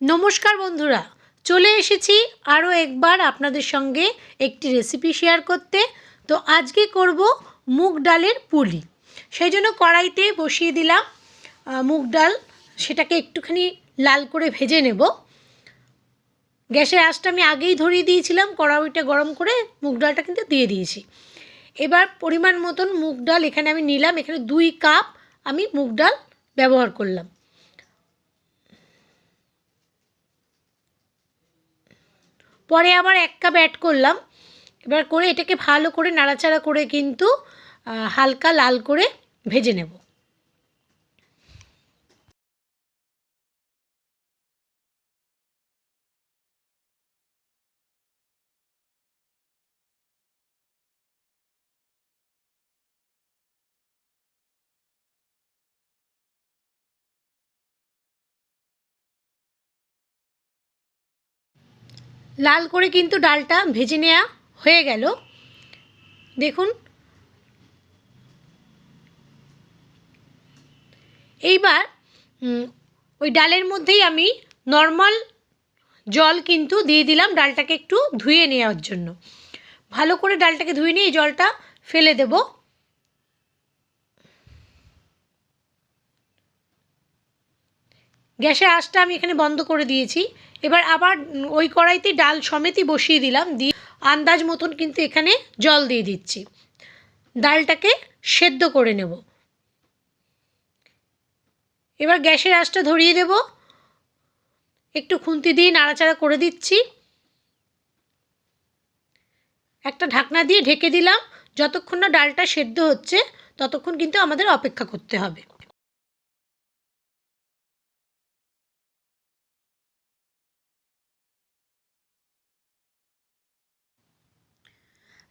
নমস্কার বন্ধুরা, চলে এসেছি আরও একবার আপনাদের সঙ্গে একটি রেসিপি শেয়ার করতে। তো আজকে করব মুগ ডালের পুলি। সেই জন্য কড়াইতে বসিয়ে দিলাম মুগ ডাল। সেটাকে একটুখানি লাল করে ভেজে নেব। গ্যাসের আঁচটা আমি আগেই ধরিয়ে দিয়েছিলাম, কড়াইটা গরম করে মুগ ডালটা কিন্তু দিয়ে দিয়েছি। এবার পরিমাণ মতন মুগ ডাল এখানে আমি নিলাম, এখানে দুই কাপ আমি মুগ ডাল ব্যবহার করলাম। পরে আবার এক কাপ অ্যাড করলাম। এবার করে এটাকে ভালো করে নাড়াচাড়া করে কিন্তু হালকা লাল করে ভেজে নেব। লাল করে কিন্তু ডালটা ভেজে নেওয়া হয়ে গেল। দেখুন। এইবার ওই ডালের মধ্যেই আমি নর্মাল জল কিন্তু দিয়ে দিলাম ডালটাকে একটু ধুয়ে নেওয়ার জন্য। ভালো করে ডালটাকে ধুয়ে নিয়ে জলটা ফেলে দেব। গ্যাসের আঁচটা আমি এখানে বন্ধ করে দিয়েছি। এবার আবার ওই কড়াইতে ডাল সমেতই বসিয়ে দিলাম, দিয়ে আন্দাজ মতন কিন্তু এখানে জল দিয়ে দিচ্ছি। ডালটাকে সেদ্ধ করে নেব। এবার গ্যাসের আঁচটা ধরিয়ে দেব। একটু খুন্তি দিয়ে নাড়াচাড়া করে দিচ্ছি। একটা ঢাকনা দিয়ে ঢেকে দিলাম। যতক্ষণ না ডালটা সেদ্ধ হচ্ছে, ততক্ষণ কিন্তু আমাদের অপেক্ষা করতে হবে।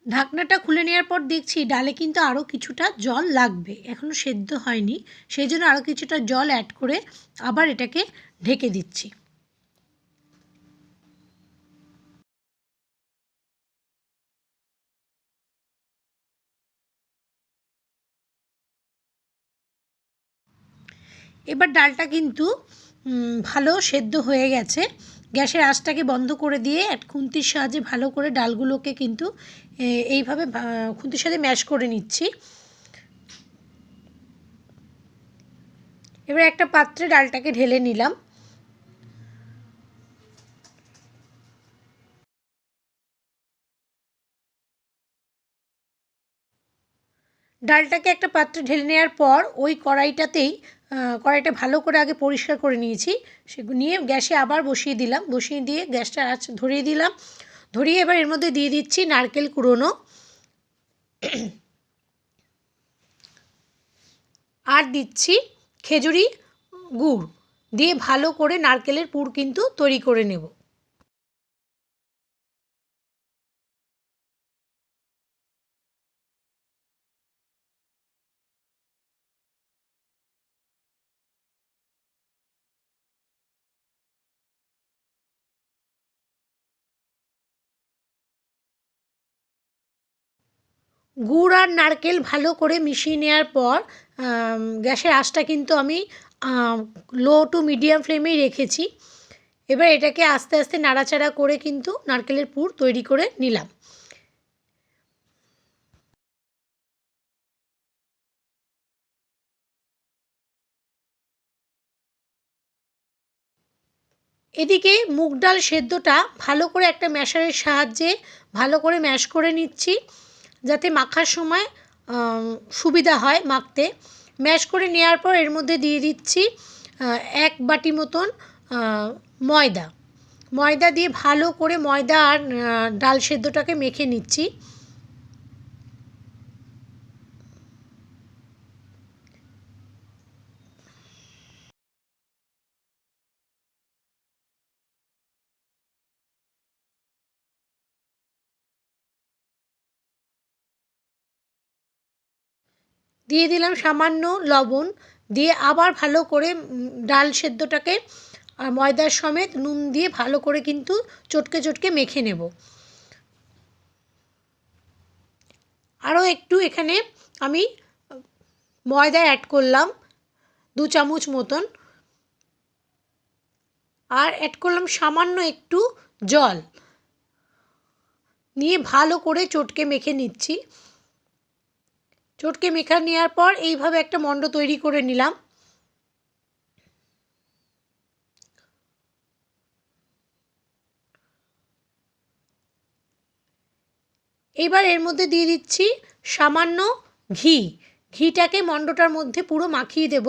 ঢাকনাটা খুলে নেওয়ার পর দেখছি ডালে কিন্তু আরও কিছুটা জল লাগবে। এখনও সেদ্ধ হয়নি। সেই জন্য আরও কিছুটা জল অ্যাড করে আবার এটাকে ঢেকে দিচ্ছি। এবার ডালটা কিন্তু ভালো সেদ্ধ হয়ে গেছে। গ্যাসের আঁচটাকে বন্ধ করে দিয়ে এক খুন্তির সাহায্যে ভালো করে ডালগুলোকে কিন্তু এইভাবে খুন্তির সাথে ম্যাশ করে নিচ্ছি। এবার একটা পাত্রে ডালটাকে ঢেলে নিলাম। ডালটাকে একটা পাত্রে ঢেলে নেওয়ার পর ওই কড়াইটাতেই কড়াইটা ভালো করে আগে পরিষ্কার করে নিয়েছি। সেগুলো নিয়ে গ্যাসে আবার বসিয়ে দিলাম। বসিয়ে দিয়ে গ্যাসটা আঁচ ধরিয়ে দিলাম। ধরিয়ে এবার এর মধ্যে দিয়ে দিচ্ছি নারকেল কুড়োনো। আর দিচ্ছি খেজুরি গুড়। দিয়ে ভালো করে নারকেলের পুর কিন্তু তৈরি করে নেব। গুড় আর নারকেল ভালো করে মিশিয়ে নেওয়ার পর গ্যাসের আঁচটা কিন্তু আমি লো টু মিডিয়াম ফ্লেমেই রেখেছি। এবার এটাকে আস্তে আস্তে নাড়াচাড়া করে কিন্তু নারকেলের পুর তৈরি করে নিলাম। এদিকে মুগ ডাল সেদ্ধটা ভালো করে একটা ম্যাশারের সাহায্যে ভালো করে ম্যাশ করে নিচ্ছি। যাতে মাখার সময় সুবিধা হয় মাখতে। ম্যাশ করে নেওয়ার পর এর মধ্যে দিয়ে দিচ্ছি এক বাটি মতন ময়দা। ময়দা দিয়ে ভালো করে ময়দা আর ডাল সেদ্ধটাকে মেখে নিচ্ছি। দিয়ে দিলাম সামান্য লবণ দিয়ে আবার ভালো করে ডাল সেদ্ধটাকে আর ময়দার সমেত নুন দিয়ে ভালো করে কিন্তু চটকে চটকে মেখে নেব। আরও একটু এখানে আমি ময়দা অ্যাড করলাম, দু চামচ মতন। আর অ্যাড করলাম সামান্য একটু জল। নিয়ে ভালো করে চটকে মেখে নিচ্ছি। চটকে মেখা নেওয়ার পর এইভাবে একটা মণ্ড তৈরি করে নিলাম। এবার এর মধ্যে দিয়ে দিচ্ছি সামান্য ঘি। ঘিটাকে মণ্ডটার মধ্যে পুরো মাখিয়ে দেব।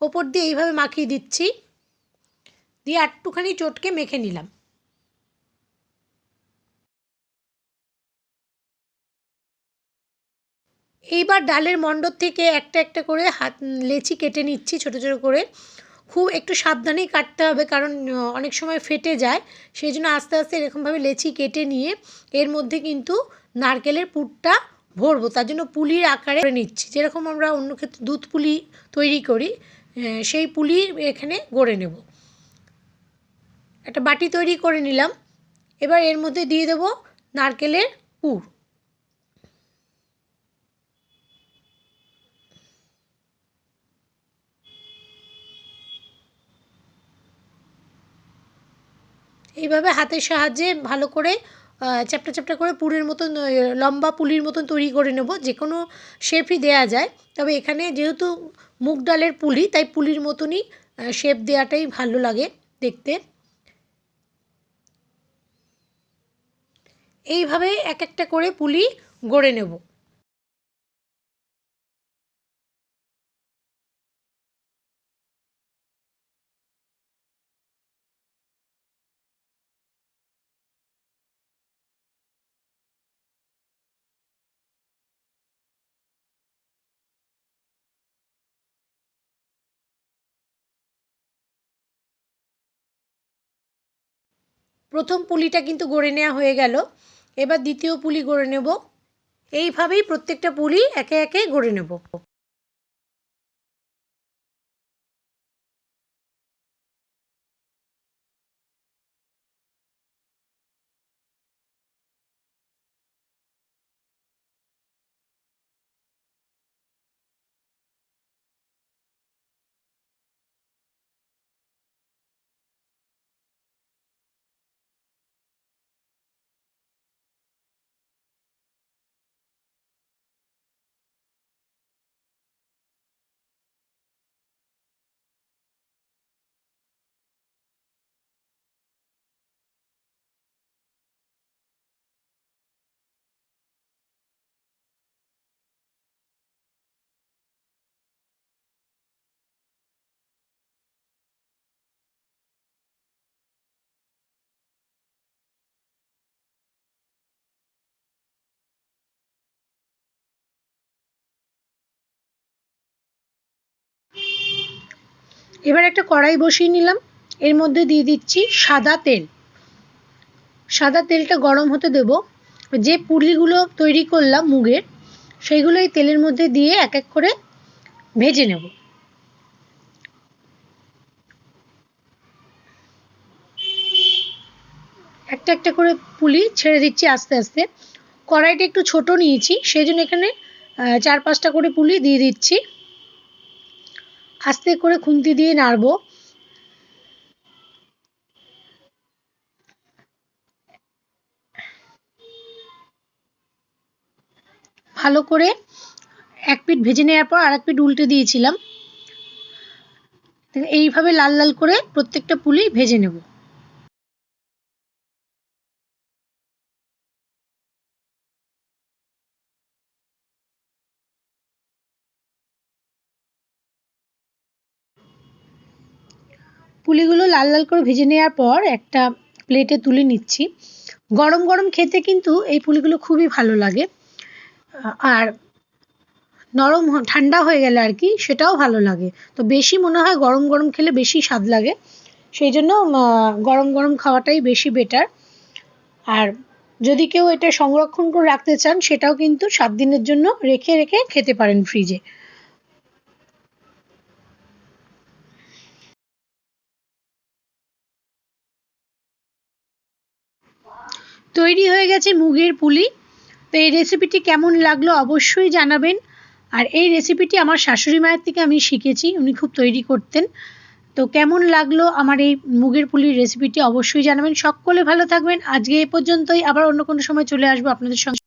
ওপর দিয়ে এইভাবে মাখিয়ে দিচ্ছি। দিয়ে একটুখানি চটকে মেখে নিলাম। এইবার ডালের মণ্ডপ থেকে একটা একটা করে হাত, লেচি কেটে নিচ্ছি ছোটো ছোটো করে। খুব একটু সাবধানেই কাটতে হবে কারণ অনেক সময় ফেটে যায়। সেই জন্য আস্তে আস্তে এরকমভাবে লেচি কেটে নিয়ে এর মধ্যে কিন্তু নারকেলের পুরটা ভরবো। তার জন্য পুলির আকারে করে নিচ্ছি। যেরকম আমরা অন্য ক্ষেত্রে দুধ পুলি তৈরি করি সেই পুলি এখানে গড়ে নেব। একটা বাটি তৈরি করে নিলাম। এবার এর মধ্যে দিয়ে দেবো নারকেলের পুর। এইভাবে হাতের সাহায্যে ভালো করে চ্যাপটা চ্যাপটা করে পুরের মতন লম্বা পুলির মতন তৈরি করে নেব। যে কোনো শেপই দেয়া যায়। তবে এখানে যেহেতু মুগ ডালের পুলি, তাই পুলির মতনই শেপ দেওয়াটাই ভালো লাগে দেখতে। এইভাবে এক একটা করে পুলি গড়ে নেব। প্রথম পুলিটা কিন্তু গড়ে নেওয়া হয়ে গেল। এবার দ্বিতীয় পুলি গড়ে নেব। এইভাবেই প্রত্যেকটা পুলি একে একে গড়ে নেব। এবার একটা কড়াই বসিয়ে নিলাম। এর মধ্যে দিয়ে দিচ্ছি সাদা তেল। সাদা তেলটা গরম হতে দেব। যে পুলিগুলো তৈরি করলাম মুগের, সেইগুলো এই তেলের মধ্যে দিয়ে এক এক করে ভেজে নেব। একটা একটা করে পুলি ছেড়ে দিচ্ছি আস্তে আস্তে। কড়াইটা একটু ছোট নিয়েছি, সেই জন্য এখানে চার পাঁচটা করে পুলি দিয়ে দিচ্ছি। আস্তে করে খুন্তি দিয়ে নাড়বো। ভালো করে এক পিঠ ভেজে নেওয়ার পর আর এক পিঠ উল্টে দিয়েছিলাম। এইভাবে লাল লাল করে প্রত্যেকটা পুলি ভেজে নেব। পুলিগুলো লাল লাল করে ভেজে নেওয়ার পর একটা প্লেটে তুলে নিচ্ছি। গরম গরম খেতে কিন্তু এই পুলিগুলো খুবই ভালো লাগে। আর নরম ঠান্ডা হয়ে গেলে আর কি সেটাও ভালো লাগে। তো বেশি মনে হয় গরম গরম খেলে বেশি স্বাদ লাগে। সেই জন্য গরম গরম খাওয়াটাই বেশি বেটার আর যদি কেউ এটা সংরক্ষণ করে রাখতে চান, সেটাও কিন্তু সাত দিনের জন্য রেখে রেখে খেতে পারেন ফ্রিজে তৈরি হয়ে গেছে মুগের পুলি। তো এই রেসিপিটি কেমন লাগল অবশ্যই জানাবেন। আর এই রেসিপিটি আমার শাশুড়ি মায়ের থেকে আমি শিখেছি, উনি খুব তৈরি করতেন। তো কেমন লাগল আমার এই মুগের পুলির রেসিপিটি অবশ্যই জানাবেন। সকলে ভালো থাকবেন। আজকে এ পর্যন্তই। আবার অন্য কোনো সময় চলে আসব আপনাদের সঙ্গে।